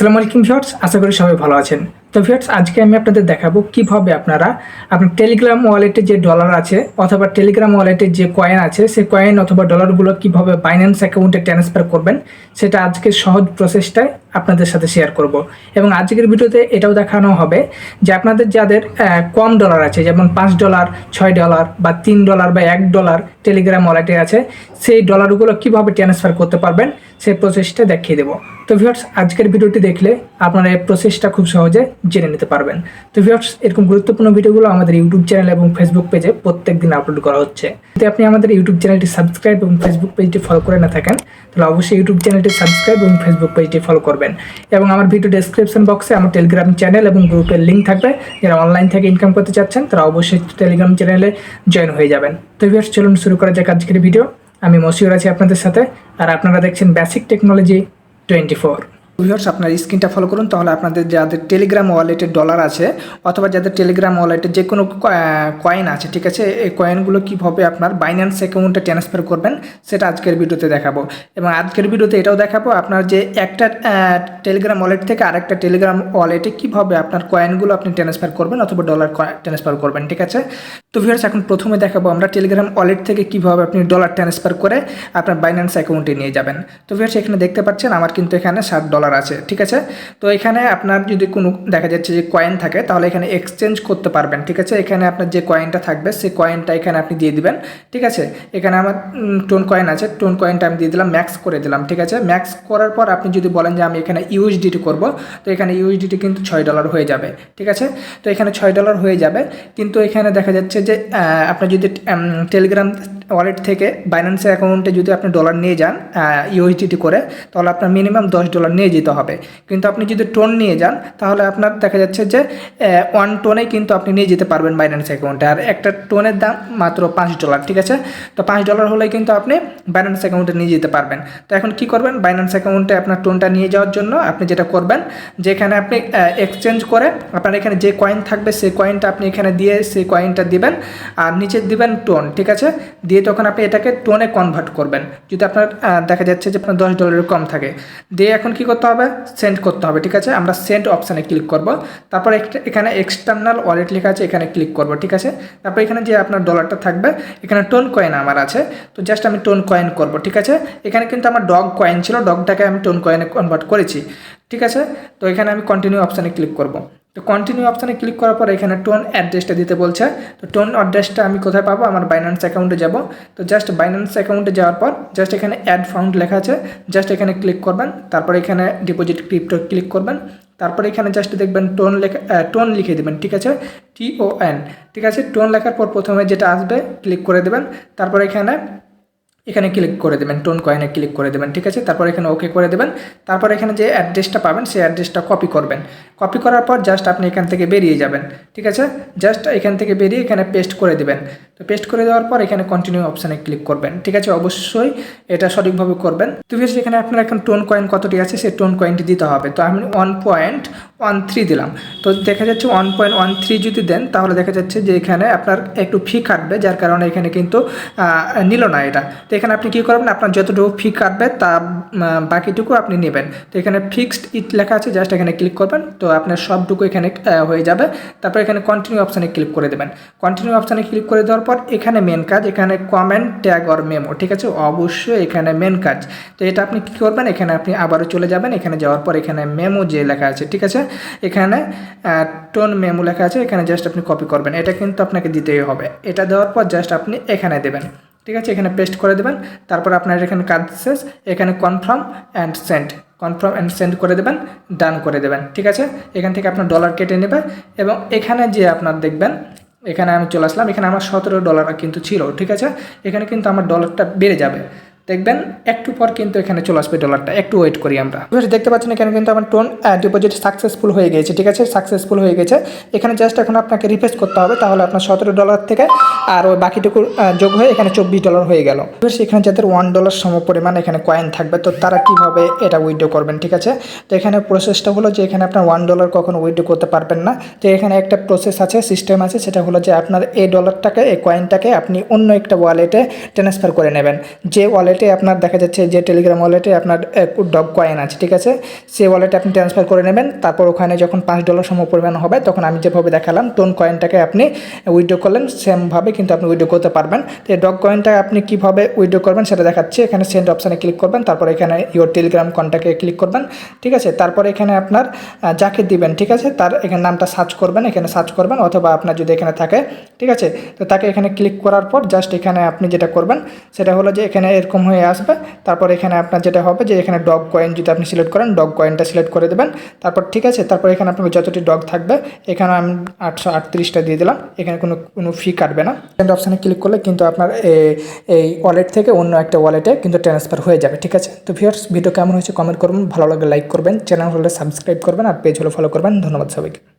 আসসালামু আলাইকুম ভিউয়ার্স আশা করি সবাই ভালো আছেন। তো ভিউয়ার্স, আজকে আমি আপনাদের দেখাবো কীভাবে আপনারা আপনার টেলিগ্রাম ওয়ালেটে যে ডলার আছে অথবা টেলিগ্রাম ওয়ালেটে যে কয়েন আছে, সেই কয়েন অথবা ডলারগুলো কীভাবে বাইন্যান্স অ্যাকাউন্টে ট্রান্সফার করবেন, সেটা আজকের সহজ প্রসেসটাই আপনাদের সাথে শেয়ার করব। এবং আজকের ভিডিওতে এটাও দেখানো হবে যে আপনাদের যাদের কম ডলার আছে, যেমন পাঁচ ডলার ছয় ডলার বা তিন ডলার বা এক ডলার টেলিগ্রাম ওয়ালেটে আছে, সেই ডলারগুলো কীভাবে ট্রান্সফার করতে পারবেন, সেই প্রসেসটা দেখিয়ে দেবো। তো ভিউয়ার্স, আজকের ভিডিওটি দেখলে আপনারা এই প্রসেসটা খুব সহজে জেনে নিতে পারবেন। তো ভিউয়ার্স এরকম গুরুত্বপূর্ণ ভিডিওগুলো আমাদের ইউটিউব চ্যানেল এবং ফেসবুক পেজে প্রত্যেক দিন আপলোড করা হচ্ছে। যদি আপনি আমাদের ইউটিউব চ্যানেলটি সাবস্ক্রাইব এবং ফেসবুক পেজটি ফলো করে না থাকেন, তাহলে অবশ্যই ইউটিউব চ্যানেলটি সাবস্ক্রাইব এবং ফেসবুক পেজটি ফলো করবেন। এবং আমার ভিডিও ডেসক্রিপশন বক্সে আমার টেলিগ্রাম চ্যানেল এবং গ্রুপের লিঙ্ক থাকবে। যারা অনলাইন থেকে ইনকাম করতে চাচ্ছেন, তারা অবশ্যই টেলিগ্রাম চ্যানেলে জয়েন হয়ে যাবেন। তো ভিউয়ার্স চলুন শুরু করা যাক আজকের ভিডিও আমি মসিউর আছি আপনাদের সাথে। আর আপনারা দেখছেন basic technology twenty four viewers আপনার স্ক্রিনটা ফলো করুন, তাহলে আপনাদের যাদের টেলিগ্রাম ওয়ালেটে ডলার আছে, অথবা যাদের টেলিগ্রাম ওয়ালেটে যে কোনো কয়েন আছে, ঠিক আছে, এই কয়েনগুলো কীভাবে আপনার বাইন্যান্স অ্যাকাউন্টে ট্রান্সফার করবেন, সেটা আজকের ভিডিওতে দেখাবো। এবং আজকের ভিডিওতে এটাও দেখাবো, আপনার যে একটা টেলিগ্রাম ওয়ালেট থেকে আরেকটা টেলিগ্রাম ওয়ালেটে কীভাবে আপনার কয়েনগুলো আপনি ট্রান্সফার করবেন, অথবা ডলার ট্রান্সফার করবেন, ঠিক আছে? তো ভিউয়ার্স এখন প্রথমে দেখাবো আমরা টেলিগ্রাম ওয়ালেট থেকে কীভাবে আপনি ডলার ট্রান্সফার করে আপনার বাইন্যান্স অ্যাকাউন্টে নিয়ে যাবেন। তো ভিউয়ার্স এখানে দেখতে পাচ্ছেন আমার কিন্তু এখানে ষাট ডলার আছে, ঠিক আছে? তো এখানে আপনার যদি কোনো দেখা যাচ্ছে যে কয়েন থাকে, তাহলে এখানে এক্সচেঞ্জ করতে পারবেন, ঠিক আছে? এখানে আপনার যে কয়েনটা থাকবে সেই কয়েনটা এখানে আপনি দিয়ে দিবেন, ঠিক আছে? এখানে আমার টোন কয়েন আছে টোন কয়েনটা আমি দিয়ে দিলাম ম্যাক্স করে দিলাম, ঠিক আছে? ম্যাক্স করার পর আপনি যদি বলেন যে আমি এখানে ইউএসডিটি করব, তো এখানে ইউএসডিটি কিন্তু ছয় ডলার হয়ে যাবে, ঠিক আছে? তো এখানে ছয় ডলার হয়ে যাবে, কিন্তু এখানে দেখা যাচ্ছে যে আপনার আপনি যদি টেলিগ্রাম ওয়ালেট থেকে বাইন্যান্স অ্যাকাউন্টে যদি আপনি ডলার নিয়ে যান ইউএসডিটি করে, তাহলে আপনার মিনিমাম দশ ডলার নিয়ে যেতে হবে। কিন্তু আপনি যদি টোন নিয়ে যান, তাহলে আপনার দেখা যাচ্ছে যে ওয়ান টোনে কিন্তু আপনি নিয়ে যেতে পারবেন বাইন্যান্স অ্যাকাউন্টে আর একটা টোনের দাম মাত্র পাঁচ ডলার ঠিক আছে? তো পাঁচ ডলার হলে কিন্তু আপনি বাইন্যান্স অ্যাকাউন্টে নিয়ে যেতে পারবেন। তো এখন কি করবেন? বাইন্যান্স অ্যাকাউন্টে আপনার টোনটা নিয়ে যাওয়ার জন্য আপনি যেটা করবেন, যেখানে আপনি এক্সচেঞ্জ করে আপনার এখানে যে কয়েন থাকবে, সেই কয়েনটা আপনি এখানে দিয়ে, সেই কয়েনটা দিবেন। আর নিচে দিবেন টোন ঠিক আছে? দিয়ে তখন আপনি এটাকে টোনে কনভার্ট করবেন। যদি আপনার দেখা যাচ্ছে যে আপনার দশ ডলারের কম থাকে, দিয়ে এখন কি করতে হবে? সেন্ড করতে হবে, ঠিক আছে? আমরা সেন্ড অপশানে ক্লিক করব। তারপর এখানে এক্সটার্নাল ওয়ালেট লেখা আছে, এখানে ক্লিক করব, ঠিক আছে? তারপর এখানে যে আপনার ডলারটা থাকবে, এখানে টোন কয়েন আমার আছে। তো জাস্ট আমি টোন কয়েন করব, ঠিক আছে? এখানে কিন্তু আমার ডগ কয়েন ছিল ডগটাকে আমি টোন কয়েনে কনভার্ট করেছি, ঠিক আছে? তো এখানে আমি কন্টিনিউ অপশানে ক্লিক করব। তো কন্টিনিউ অপশানে ক্লিক করার পর এখানে টোন অ্যাড্রেসটা দিতে বলছে। তো টোন অ্যাড্রেসটা আমি কোথায় পাবো? আমার বাইন্যান্স অ্যাকাউন্টে যাব। তো জাস্ট বাইন্যান্স অ্যাকাউন্টে যাওয়ার পর জাস্ট এখানে অ্যাড ফাউন্ড লেখা আছে। জাস্ট এখানে ক্লিক করবেন। তারপর এখানে ডিপোজিট ক্রিপ্টো ক্লিক করবেন। তারপরে এখানে জাস্ট দেখবেন টোন লেখা টোন লিখে দেবেন, ঠিক আছে? টি ও এন ঠিক আছে? টোন লেখার পর প্রথমে যেটা আসবে ক্লিক করে দেবেন। তারপর এখানে এখানে ক্লিক করে দেবেন টোন কয়েনে ক্লিক করে দেবেন, ঠিক আছে? তারপর এখানে ওকে করে দেবেন। তারপর এখানে যে অ্যাড্রেসটা পাবেন, সেই অ্যাড্রেসটা কপি করবেন। কপি করার পর জাস্ট আপনি এখান থেকে বেরিয়ে যাবেন, ঠিক আছে? জাস্ট এখান থেকে বেরিয়ে এখানে পেস্ট করে দেবেন। তো পেস্ট করে দেওয়ার পর এখানে কন্টিনিউ অপশানে ক্লিক করবেন, ঠিক আছে? অবশ্যই এটা সঠিকভাবে করবেন। তো বেশ এখানে আপনার এখন টোন কয়েন কতটি আছে, সেই টোন কয়েনটি দিতে হবে। তো আমি ওয়ান পয়েন্ট ওয়ান থ্রি দিলাম। তো দেখা যাচ্ছে ওয়ান পয়েন্ট ওয়ান থ্রি যদি দেন, তাহলে দেখা যাচ্ছে যে এখানে আপনার একটু ফি কাটবে, যার কারণে এখানে কিন্তু নিল না এটা। তো এখানে আপনি কী করবেন, আপনার যতটুকু ফি কাটবে, তা বাকিটুকু আপনি নেবেন। তো এখানে ফিক্সড ইট লেখা আছে জাস্ট এখানে ক্লিক করবেন। তো আপনার সবটুকু এখানে হয়ে যাবে। তারপর এখানে কন্টিনিউ অপশানে ক্লিক করে দেবেন। কন্টিনিউ অপশানে ক্লিক করে দেওয়ার পর এখানে মেন কাজ, এখানে কমেন্ট ট্যাগ অর মেমো ঠিক আছে? অবশ্যই এখানে মেন কাজ। তো এটা আপনি কী করবেন? এখানে আপনি আবারও চলে যাবেন। এখানে যাওয়ার পর এখানে মেমো যে লেখা আছে, ঠিক আছে? এখানে টোন মেমো লেখা আছে। এখানে জাস্ট আপনি কপি করবেন। এটা কিন্তু আপনাকে দিতেই হবে। এটা দেওয়ার পর জাস্ট আপনি এখানে দেবেন। ঠিক আছে? এখানে পেস্ট করে দেবেন। তারপর আপনার এখানে কাজ শেষ। এখানে confirm and send confirm and send করে দেবেন ডান করে দেবেন, ঠিক আছে? এখান থেকে আপনার ডলার কেটে নেবে এবং এখানে যে আপনার দেখবেন, এখানে আমি চলে আসলাম, এখানে আমার সতেরো ডলার কিন্তু ছিল, ঠিক আছে? এখানে কিন্তু আমার ডলারটা বেড়ে যাবে। দেখবেন একটু পর কিন্তু এখানে চলে আসবে ডলারটা একটু ওয়েট করি আমরা। দেখতে পাচ্ছেন এখানে কিন্তু আমার টোন ডিপোজিট সাকসেসফুল হয়ে গেছে ঠিক আছে? সাকসেসফুল হয়ে গেছে এখানে জাস্ট এখন আপনাকে রিফ্রেশ করতে হবে, তাহলে আপনার সতেরো ডলার থেকে আর ওই বাকিটুকু যোগ হয়ে এখানে চব্বিশ ডলার হয়ে গেল। এবার সেখানে যাদের ওয়ান ডলার সম পরিমাণ এখানে কয়েন থাকবে, তো তারা কীভাবে এটা উইড্রো করবেন, ঠিক আছে? তো এখানে প্রসেসটা হলো যে এখানে আপনার ওয়ান ডলার কখনো উইড্রো করতে পারবেন না। তো এখানে একটা প্রসেস আছে সিস্টেম আছে, সেটা হলো যে আপনার এই ডলারটাকে এই কয়েনটাকে আপনি অন্য একটা ওয়ালেটে ট্রান্সফার করে নেবেন। যে ওয়ালেট ওয়ালেটে আপনার দেখা যাচ্ছে যে টেলিগ্রাম ওয়ালেটে আপনার ডগ কয়েন আছে, ঠিক আছে? সেই ওয়ালেটে আপনি ট্রান্সফার করে নেবেন। তারপর ওখানে যখন পাঁচ ডলার সম পরিমাণ হবে, তখন আমি যেভাবে দেখালাম টোন কয়েনটাকে আপনি উইড্রো করলেন সেমভাবে কিন্তু আপনি উইড্রো করতে পারবেন। তো এই ডগ কয়েনটা আপনি কীভাবে উইড্রো করবেন সেটা দেখাচ্ছি। এখানে সেন্ড অপশানে ক্লিক করবেন, তারপর এখানে ইওর টেলিগ্রাম কন্ট্যাক্টে ক্লিক করবেন, ঠিক আছে? তারপর এখানে আপনার যাকে দিবেন, ঠিক আছে? তার এখানে নামটা সার্চ করবেন, এখানে সার্চ করবেন, অথবা আপনার যদি এখানে থাকে, ঠিক আছে? তো তাকে এখানে ক্লিক করার পর জাস্ট এখানে আপনি যেটা করবেন, সেটা হলো যে এখানে এরকম হয়ে আসবে। তারপর এখানে আপনার যেটা হবে যে এখানে ডগ কয়েন যদি আপনি সিলেক্ট করেন ডগ কয়েনটা সিলেক্ট করে দেবেন। তারপর ঠিক আছে, তারপর এখানে আপনার যতটি ডগ থাকবে, এখানে আমি আটশো দিয়ে দিলাম। এখানে কোনো কোনো ফি কাটবে না। সেন্ড অপশানে ক্লিক করলে কিন্তু আপনার এই ওয়ালেট থেকে অন্য একটা ওয়ালেটে কিন্তু ট্রান্সফার হয়ে যাবে, ঠিক আছে? তো ভিউয়ার্স ভিডিও কেমন হয়েছে কমেন্ট করবেন ভালো লাগলে লাইক করবেন চ্যানেল হলে সাবস্ক্রাইব করবেন আর পেজ হলে ফলো করবেন। ধন্যবাদ সবাইকে।